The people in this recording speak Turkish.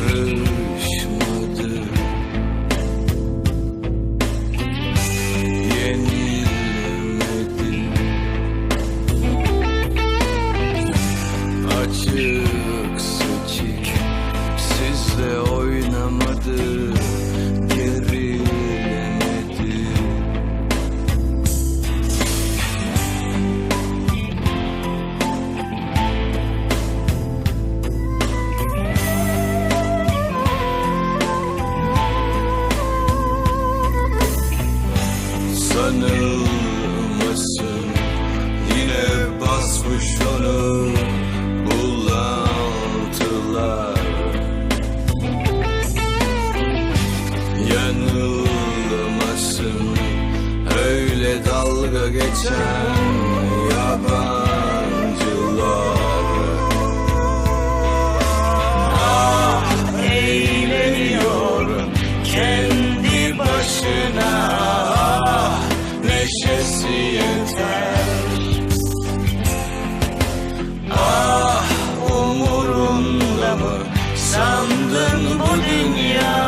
barışmadı Yeni sanılmasın. Yine basmış onu bulantılar. Yanılmasın. Öyle dalga geçer. Dünya